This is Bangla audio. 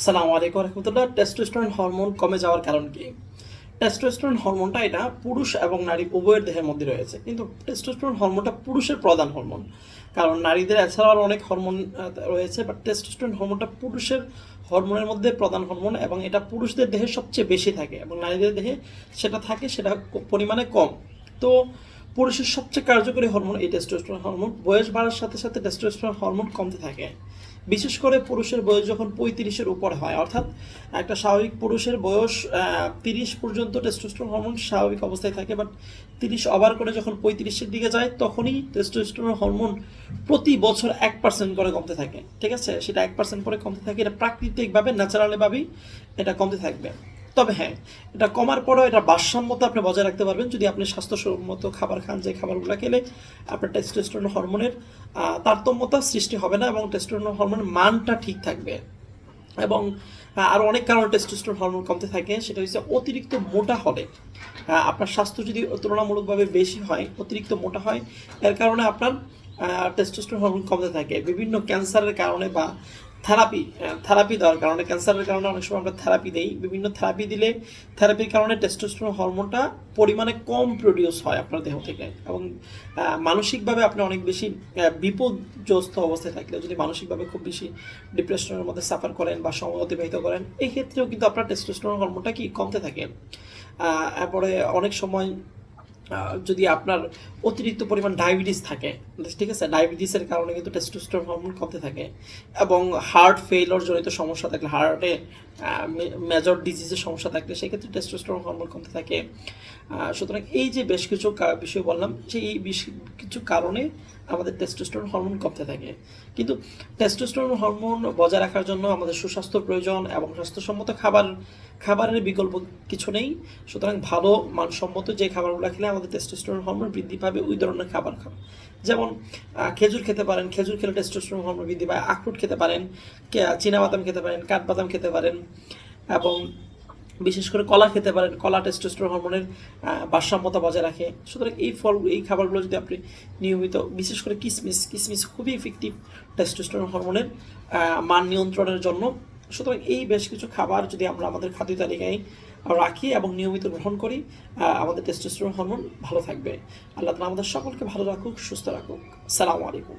আসসালামু আলাইকুম রহমতুল্লাহ। টেস্টোস্টেরন হরমোন কমে যাওয়ার কারণ কি? টেস্টোস্টেরন হরমোনটা এটা পুরুষ এবং নারী উভয়ের দেহের মধ্যে রয়েছে। কিন্তু টেস্টোস্টেরন হরমোনটা পুরুষের প্রধান হরমোন কারণ নারীদের এছাড়াও আরও অনেক হরমোন রয়েছে বাট টেস্টোস্টেরন হরমোনটা পুরুষের হরমোনের মধ্যে প্রধান হরমোন এবং এটা পুরুষদের দেহে সবচেয়ে বেশি থাকে এবং নারীদের দেহে সেটা থাকে, সেটা পরিমাণে কম। তো পুরুষের সবচেয়ে কার্যকরী হরমোন এই টেস্টোস্টেরন হরমোন বয়স বাড়ার সাথে সাথে টেস্টোস্টেরন হরমোন কমতে থাকে। বিশেষ করে পুরুষের বয়স যখন পঁয়ত্রিশের উপর হয়, অর্থাৎ একটা স্বাভাবিক পুরুষের বয়স তিরিশ পর্যন্ত টেস্টোস্টেরন হরমোন স্বাভাবিক অবস্থায় থাকে বাট তিরিশ ওভার করে যখন পঁয়ত্রিশের দিকে যায়, তখনই টেস্টোস্টেরন হরমোন প্রতি বছর এক পার্সেন্ট করে কমতে থাকে। ঠিক আছে? সেটা এক পার্সেন্ট করে কমতে থাকে, এটা প্রাকৃতিকভাবে ন্যাচারালিভাবেই এটা কমতে থাকবে। তবে হ্যাঁ এটা কমার পরেও এটা ভারসাম্যতা আপনি বজায় রাখতে পারবেন। যদি আপনি স্বাস্থ্যসম্মত খাবার খান, যে খাবারগুলো খেলে আপনার টেস্টোস্টেরন হরমোনের তারতম্যতা সৃষ্টি হবে না এবং টেস্টোস্টেরন হরমোনের মানটা ঠিক থাকবে। এবং আরও অনেক কারণে টেস্টোস্টেরন হরমোন কমতে থাকে, সেটা হচ্ছে অতিরিক্ত মোটা হলে। আপনার স্বাস্থ্য যদি তুলনামূলকভাবে বেশি হয়, অতিরিক্ত মোটা হয়, এর কারণে আপনার টেস্টোস্টেরন হরমোন কমতে থাকে। বিভিন্ন ক্যান্সারের কারণে বা থেরাপি থেরাপি দেওয়ার কারণে, ক্যান্সারের কারণে অনেক সময় আমরা থেরাপি দেই। বিভিন্ন থেরাপি দিলে থেরাপির কারণে টেস্টোস্টেরন হরমোনটা পরিমাণে কম প্রডিউস হয় আপনার দেহ থেকে এবং মানসিকভাবে আপনি অনেক বেশি বিপর্যস্ত অবস্থায় থাকলে, যদি মানসিকভাবে খুব বেশি ডিপ্রেশনের মধ্যে সাফার করেন বা সময় অতিবাহিত করেন এই ক্ষেত্রেও কিন্তু আপনার টেস্টোস্টেরন হরমোনটা কি কমতে থাকে। তারপরে অনেক সময় যদি আপনার অতিরিক্ত পরিমাণ ডায়াবেটিস থাকে, ঠিক আছে? ডায়াবেটিসের কারণে কিন্তু টেস্টোস্টেরন হরমোন কমতে থাকে এবং হার্ট ফেইলর জনিত সমস্যা থাকলে হার্টে মেজর ডিজিজের সমস্যা থাকলে সেক্ষেত্রে টেস্টোস্টেরন হরমোন কমতে থাকে। সুতরাং এই যে বেশ কিছু বিষয় বললাম এই বেশ- কিছু কারণে আমাদের টেস্টোস্টেরন হরমোন কমতে থাকে। কিন্তু টেস্টোস্টেরন হরমোন বজায় রাখার জন্য আমাদের সুস্বাস্থ্য প্রয়োজন এবং স্বাস্থ্যসম্মত খাবার, খাবারের বিকল্প কিছু নেই। সুতরাং ভালো, মানসম্মত যে খাবারগুলো খেলে আমাদের টেস্টোস্টেরন হরমোন বৃদ্ধি পাবে, ওই ধরনের খাবার খাওয়া যেমন খেজুর খেতে পারেন, খেজুর খেলে টেস্টোস্টেরন হরমোন বৃদ্ধি পায়, আখরোট খেতে পারেন চীনাবাদাম খেতে পারেন, কাঠবাদাম খেতে পারেন, এবং বিশেষ করে কলা খেতে পারেন, কলা টেস্টোস্টেরন হরমোনের ভারসাম্যতা বজায় রাখে। সুতরাং এই ফল, এই খাবারগুলো যদি আপনি নিয়মিত, বিশেষ করে কিসমিস কিসমিস খুবই ইফেক্টিভ টেস্টোস্টেরন হরমোনের মান নিয়ন্ত্রণের জন্য সুতরাং এই বেশ কিছু খাবার যদি আমরা আমাদের খাদ্য তালিকায় রাখি এবং নিয়মিত গ্রহণ করি আমাদের টেস্টোস্টেরন হরমোন ভালো থাকবে। আল্লাহ তালা আমাদের সকলকে ভালো রাখুক, সুস্থ রাখুক। সালামু আলাইকুম।